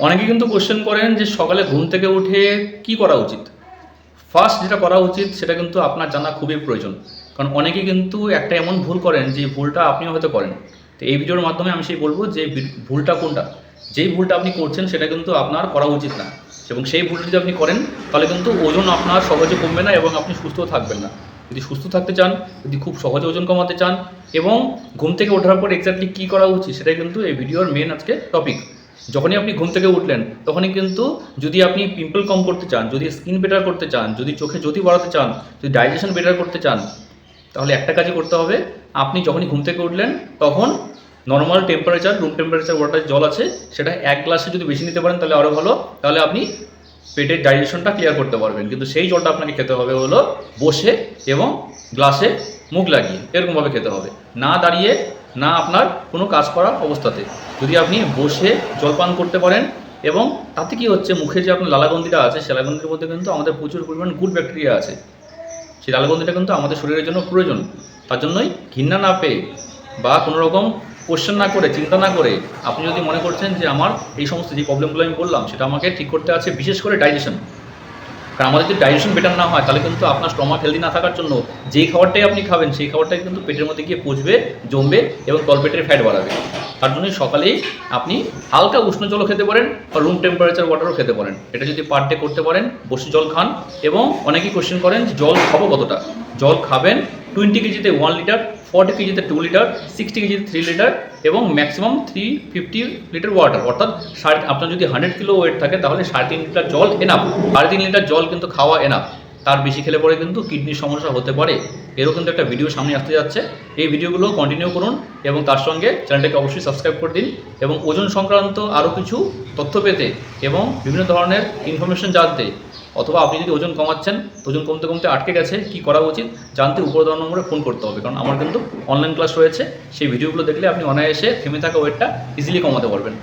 অনেকে কিন্তু কোশ্চেন করেন যে সকালে ঘুম থেকে উঠে কি করা উচিত? ফার্স্ট যেটা করা উচিত, সেটা কিন্তু আপনার জানা খুবই প্রয়োজন। কারণ অনেকে কিন্তু একটা এমন ভুল করেন যে ভুলটা আপনিও হয়তো করেন। তো এই ভিডিওর মাধ্যমে আমি সেই বলব যে ভুলটা কোনটা? যেই ভুলটা আপনি করছেন, সেটা কিন্তু আপনার করা উচিত না। এবং সেই ভুলটা যদি আপনি করেন, তাহলে কিন্তু ওজন আপনার সহজে কমবে না এবং আপনি সুস্থ থাকবেন না। যদি সুস্থ থাকতে চান, যদি খুব সহজে ওজন কমাতে চান, এবং ঘুম থেকে ওঠার পর এক্স্যাক্টলি কী করা উচিত, সেটাই কিন্তু এই ভিডিওর মেন আজকে টপিক যখনই আপনি ঘুম থেকে উঠলেন, তখনই কিন্তু যদি আপনি পিম্পল কম করতে চান, যদি স্কিন বেটার করতে চান, যদি চোখে জ্যোতি বাড়াতে চান, যদি ডাইজেশন বেটার করতে চান, তাহলে একটা কাজই করতে হবে। আপনি যখনই ঘুম থেকে উঠলেন, তখন normal temperature room temperature water জল আছে, সেটা এক গ্লাসে যদি বেশি নিতে পারেন, তাহলে আরও ভালো। তাহলে আপনি পেটের ডাইজেশনটা ক্লিয়ার করতে পারবেন। কিন্তু সেই জলটা আপনাকে খেতে হবে হলো বসে এবং গ্লাসে মুখ লাগিয়ে, এরকমভাবে খেতে হবে। না দাঁড়িয়ে না আপনার কোনো কাজ করা অবস্থাতে। যদি আপনি বসে জলপান করতে পারেন এবং তাতে কি হচ্ছে, মুখে যে আপনার লালাগন্দিটা আছে, সেই লালাগন্দির মধ্যে কিন্তু আমাদের প্রচুর পরিমাণ গুড ব্যাকটেরিয়া আছে। সেই লালগন্ধিটা কিন্তু আমাদের শরীরের জন্য প্রয়োজন। তার জন্যই ঘৃণা না পেয়ে বা কোনো রকম কোশ্চেন না করে, চিন্তা না করে আপনি যদি মনে করছেন যে আমার এই সমস্ত যে প্রবলেমগুলো আমি বললাম, সেটা আমাকে ঠিক করতে আছে, বিশেষ করে ডাইজেশন কারণ আমাদের যদি ডাইজেশন বেটার না হয়, তাহলে কিন্তু আপনার স্টমাক হেলদি না থাকার জন্য যেই খাবারটাই আপনি খাবেন, সেই খাবারটাই কিন্তু পেটের মধ্যে গিয়ে পচবে জমবে এবং তলপেটের ফ্যাট বাড়াবে। তার জন্যই সকালেই আপনি হালকা উষ্ণ জলও খেতে পারেন বা রুম টেম্পারেচার ওয়াটারও খেতে পারেন। এটা যদি পার ডে করতে পারেন, বসে জল খান এবং অনেকেই কোশ্চেন করেন জল খাব কতটা? জল খাবেন টোয়েন্টি কেজিতে ওয়ান লিটার ফর্টি কেজিতে টু লিটার সিক্সটি কেজিতে থ্রি লিটার এবং maximum three fifty litre water অর্থাৎ সাড়ে আপনার যদি হান্ড্রেড কিলো ওয়েট থাকে, তাহলে সাড়ে তিন লিটার জল এনাফ সাড়ে তিন লিটার জল কিন্তু খাওয়া এনাফ তার বেশি খেলে পরে কিন্তু কিডনির সমস্যা হতে পারে। এরও কিন্তু একটা ভিডিও সামনে আসতে যাচ্ছে। এই ভিডিওগুলো কন্টিনিউ করুন এবং তার সঙ্গে চ্যানেলটাকে অবশ্যই সাবস্ক্রাইব করে দিন এবং ওজন সংক্রান্ত আরও কিছু তথ্য পেতে এবং বিভিন্ন ধরনের ইনফরমেশন জানতে অথবা আপনি যদি ওজন কমাচ্ছেন, ওজন কমতে কমতে আটকে গেছে, কি করা উচিত? জানতে উপর দেওয়া নম্বরে ফোন করতে হবে, কারণ আমার কিন্তু অনলাইন ক্লাস রয়েছে, সেই ভিডিওগুলো দেখলে আপনি অনায়াসে থেমে থাকা ওয়েটটা ইজিলি কমাতে পারবেন।